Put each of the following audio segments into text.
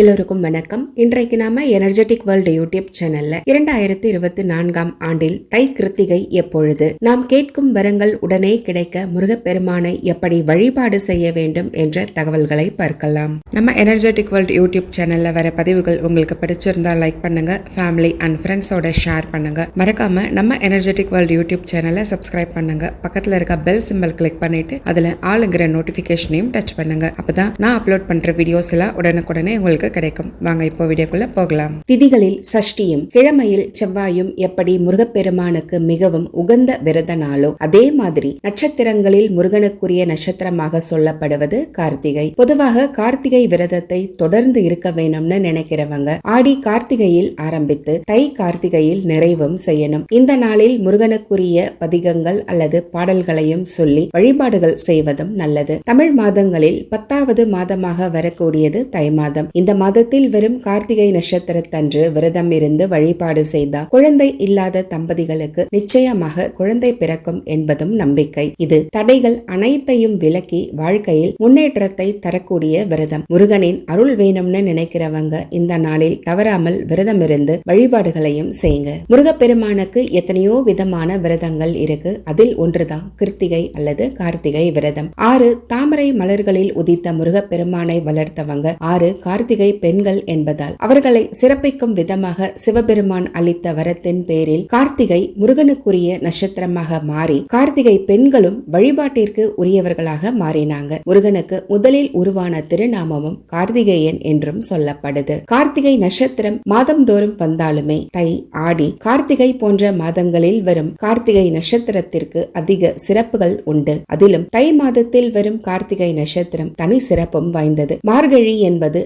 எல்லோருக்கும் வணக்கம். இன்றைக்கு நாம எனர்ஜெட்டிக் வேர்ல்டு யூடியூப் சேனல்ல இரண்டாயிரத்தி இருபத்தி நான்காம் ஆண்டில் தை கிருத்திகை எப்பொழுது? நாம் கேட்கும் வரங்கள் உடனே கிடைக்க முருகப்பெருமானை எப்படி வழிபாடு செய்ய வேண்டும் என்ற தகவல்களை பார்க்கலாம். நம்ம எனர்ஜெட்டிக் வேர்ல்டு யூடியூப் சேனல்ல வர பதிவுகள் உங்களுக்கு பிடிச்சிருந்தா லைக் பண்ணுங்க ஃபேமிலி அண்ட் ஃப்ரெண்ட்ஸோட ஷேர் பண்ணுங்க. மறக்காம நம்ம எனர்ஜெட்டிக் வேர்ல்டு யூடியூப் சேனலை சப்ஸ்கிரைப் பண்ணுங்க. பக்கத்துல இருக்க பெல் சிம்பல் கிளிக் பண்ணிட்டு அதுல ஆளுங்கிற நோட்டிபிகேஷனையும் டச் பண்ணுங்க. அப்பதான் நான் அப்லோட் பண்ற வீடியோஸ் எல்லாம் உடனுக்குடனே உங்களுக்கு உங்களுக்கு கிடைக்கும். வாங்க இப்போ வீடியோக்குள்ள போகலாம். திதிகளில் சஷ்டியும் கிழமையில் செவ்வாயும் எப்படி முருகப்பெருமானுக்கு மிகவும் உகந்த விரத நாளோ அதே மாதிரி நட்சத்திரங்களில் முருகனுக்குரிய நட்சத்திரமாக சொல்லப்படுவது கார்த்திகை. பொதுவாக கார்த்திகை விரதத்தை தொடர்ந்து இருக்க வேணும்னு நினைக்கிறவங்க ஆடி கார்த்திகையில் ஆரம்பித்து தை கார்த்திகையில் நிறைவும் செய்யணும். இந்த நாளில் முருகனுக்குரிய பதிகங்கள் அல்லது பாடல்களையும் சொல்லி வழிபாடுகள் செய்வதும் நல்லது. தமிழ் மாதங்களில் பத்தாவது மாதமாக வரக்கூடியது தை மாதம். இந்த மதத்தில் வெறும் கார்த்திகை நட்சத்திரத்தன்று விரதம் இருந்து வழிபாடு செய்தால் குழந்தை இல்லாத தம்பதிகளுக்கு நிச்சயமாக குழந்தை பிறக்கும் என்பதும் நம்பிக்கை. இது தடைகள் அனைத்தையும் விலக்கி வாழ்க்கையில் முன்னேற்றத்தை தரக்கூடிய விரதம். முருகனின் அருள் வேணும்னு நினைக்கிறவங்க இந்த நாளில் தவறாமல் விரதம் இருந்து வழிபாடுகளையும் செய்யுங்க. முருகப்பெருமானுக்கு எத்தனையோ விதமான விரதங்கள் இருக்கு. அதில் ஒன்றுதான் கிருத்திகை அல்லது கார்த்திகை விரதம். ஆறு தாமரை மலர்களில் உதித்த முருகப்பெருமானை வளர்த்தவங்க. ஆறு கார்த்திகை பெண்கள் என்பதால் அவர்களை சிறப்பிக்கும் விதமாக சிவபெருமான் அளித்த வரத்தின் பேரில் கார்த்திகை முருகனுக்குரிய நட்சத்திரமாக மாறி கார்த்திகை பெண்களும் வழிபாட்டிற்கு உரியவர்களாக மாறினாங்க. முருகனுக்கு முதலில் உருவான திருநாமமும் கார்த்திகேயன் என்றும் சொல்லப்படுது. கார்த்திகை நட்சத்திரம் மாதந்தோறும் வந்தாலுமே தை ஆடி கார்த்திகை போன்ற மாதங்களில் வரும் கார்த்திகை நட்சத்திரத்திற்கு அதிக சிறப்புகள் உண்டு. அதிலும் தை மாதத்தில் வரும் கார்த்திகை நட்சத்திரம் தனி சிறப்பும் வாய்ந்தது. மார்கழி என்பது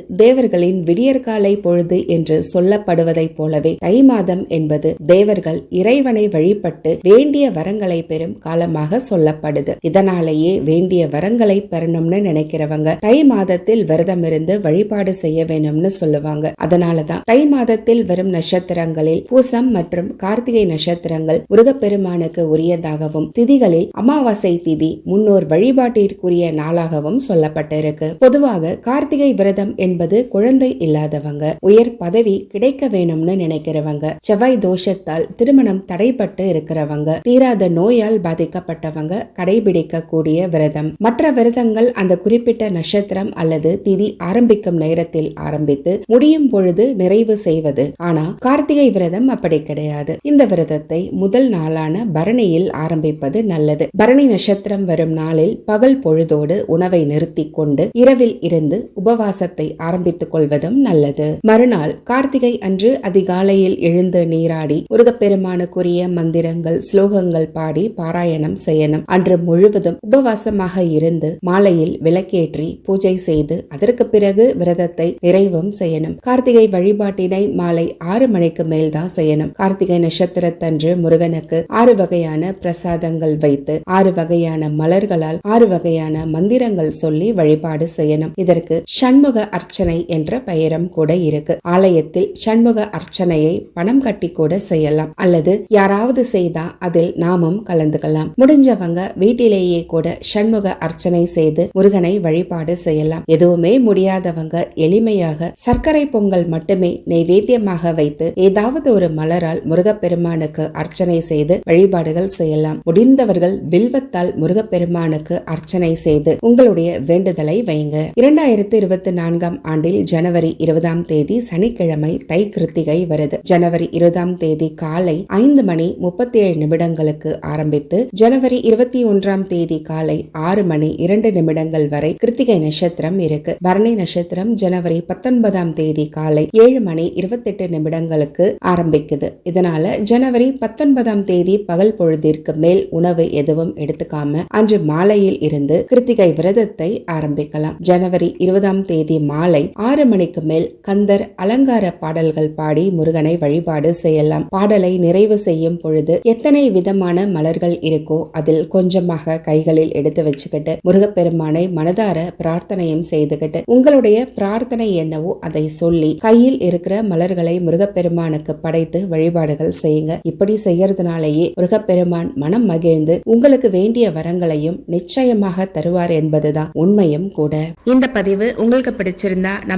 தேவர்களின் விடியற்காலை பொழுது என்று சொல்லப்படுவதைப் போலவே தை மாதம் என்பது தேவர்கள் இறைவனை வழிபட்டு வேண்டிய வரங்களை பெறும் காலமாக சொல்லப்படுது. இதனாலேயே வேண்டிய வரங்களை பெறணும்னு நினைக்கிறவங்க தை மாதத்தில் விரதம் இருந்து வழிபாடு செய்ய வேணும்னு சொல்லுவாங்க. அதனாலதான் தை மாதத்தில் வரும் நட்சத்திரங்களில் பூசம் மற்றும் கார்த்திகை நட்சத்திரங்கள் முருகப்பெருமானுக்கு உரியதாகவும் திதிகளில் அமாவாசை திதி முன்னோர் வழிபாட்டிற்குரிய நாளாகவும் சொல்லப்பட்டிருக்கு. பொதுவாக கார்த்திகை விரதம் என்பது குழந்தை இல்லாதவங்க உயர் பதவி கிடைக்க வேணும்னு நினைக்கிறவங்க செவ்வாய் தோஷத்தால் திருமணம் தடைப்பட்டு இருக்கிறவங்க தீராத நோயால் பாதிக்கப்பட்டவங்க கடைபிடிக்க கூடிய விரதம். மற்ற விரதங்கள் அந்த குறிப்பிட்ட நட்சத்திரம் அல்லது திதி ஆரம்பிக்கும் நேரத்தில் ஆரம்பித்து முடியும் பொழுது நிறைவு செய்வது. ஆனா கார்த்திகை விரதம் அப்படி கிடையாது. இந்த விரதத்தை முதல் நாளான பரணியில் ஆரம்பிப்பது நல்லது. பரணி நட்சத்திரம் வரும் நாளில் பகல் பொழுதோடு உணவை நிறுத்தி கொண்டு இரவில் இருந்து உபவாசத்தை ஆரம்பித்து வைத்துக் கொள்வதும் நல்லது. மறுநாள் கார்த்திகை அன்று அதிகாலையில் எழுந்து நீராடி முருகப்பெருமானுக்குரிய மந்திரங்கள் ஸ்லோகங்கள் பாடி பாராயணம் செய்யணும். அன்று முழுவதும் உபவாசமாக இருந்து மாலையில் விளக்கேற்றி பூஜை செய்து அதற்கு பிறகு விரதத்தை நிறைவும் செய்யணும். கார்த்திகை வழிபாட்டினை மாலை ஆறு மணிக்கு மேல் தான் செய்யணும். கார்த்திகை நட்சத்திரத்தன்று முருகனுக்கு ஆறு வகையான பிரசாதங்கள் வைத்து ஆறு வகையான மலர்களால் ஆறு வகையான மந்திரங்கள் சொல்லி வழிபாடு செய்யணும். இதற்கு சண்முக அர்ச்சனை என்ற பெயரும் கூட இருக்கு. ஆலயத்தில் சண்முக அர்ச்சனையை பணம் கட்டி கூட செய்யலாம். அல்லது யாராவது செய்தா அதில் நாமும் கலந்துக்கலாம். முடிஞ்சவங்க வீட்டிலேயே கூட சண்முக அர்ச்சனை செய்து முருகனை வழிபாடு செய்யலாம். எதுவுமே முடியாதவங்க எளிமையாக சர்க்கரை பொங்கல் மட்டுமே நைவேத்தியமாக வைத்து ஏதாவது ஒரு மலரால் முருகப்பெருமானுக்கு அர்ச்சனை செய்து வழிபாடுகள் செய்யலாம். முடிந்தவர்கள் வில்வத்தால் முருகப்பெருமானுக்கு அர்ச்சனை செய்து உங்களுடைய வேண்டுதலை வைங்க. இரண்டாயிரத்தி இருபத்தி நான்காம் ஆண்டில் ஜனவரி இருபதாம் தேதி சனிக்கிழமை தை கிருத்திகை வருது. ஜனவரி இருபதாம் தேதி காலை ஐந்து மணி முப்பத்தி ஏழு நிமிடங்களுக்கு ஆரம்பித்து ஜனவரி இருபத்தி ஒன்றாம் தேதி காலை ஆறு மணி இரண்டு நிமிடங்கள் வரை கிருத்திகை நட்சத்திரம் இருக்கு. பரணி நட்சத்திரம் ஜனவரி பத்தொன்பதாம் தேதி காலை ஏழு மணி இருபத்தெட்டு நிமிடங்களுக்கு ஆரம்பிக்குது. இதனால ஜனவரி பத்தொன்பதாம் தேதி பகல் பொழுதிற்கு மேல் உணவு எதுவும் எடுத்துக்காம அன்று மாலையில் இருந்து கிருத்திகை விரதத்தை ஆரம்பிக்கலாம். ஜனவரி இருபதாம் தேதி மாலை ஆறு மணிக்கு மேல் கந்தர் அலங்கார பாடல்கள் பாடி முருகனை வழிபாடு செய்யலாம். பாடலை நிறைவு செய்யும் பொழுது எத்தனை விதமான மலர்கள் இருக்கோ அதில் கொஞ்சமாக கைகளில் எடுத்து வச்சுக்கிட்டு முருகப்பெருமானை மனதார பிரார்த்தனையும் செய்துகிட்டு உங்களுடைய பிரார்த்தனை என்னவோ அதை சொல்லி கையில் இருக்கிற மலர்களை முருகப்பெருமானுக்கு படைத்து வழிபாடுகள் செய்யுங்க. இப்படி செய்யறதுனாலேயே முருகப்பெருமான் மனம் மகிழ்ந்து உங்களுக்கு வேண்டிய வரங்களையும் நிச்சயமாக தருவார் என்பதுதான் உண்மையும் கூட. இந்த பதிவு உங்களுக்கு பிடிச்சிருந்தா நம்ம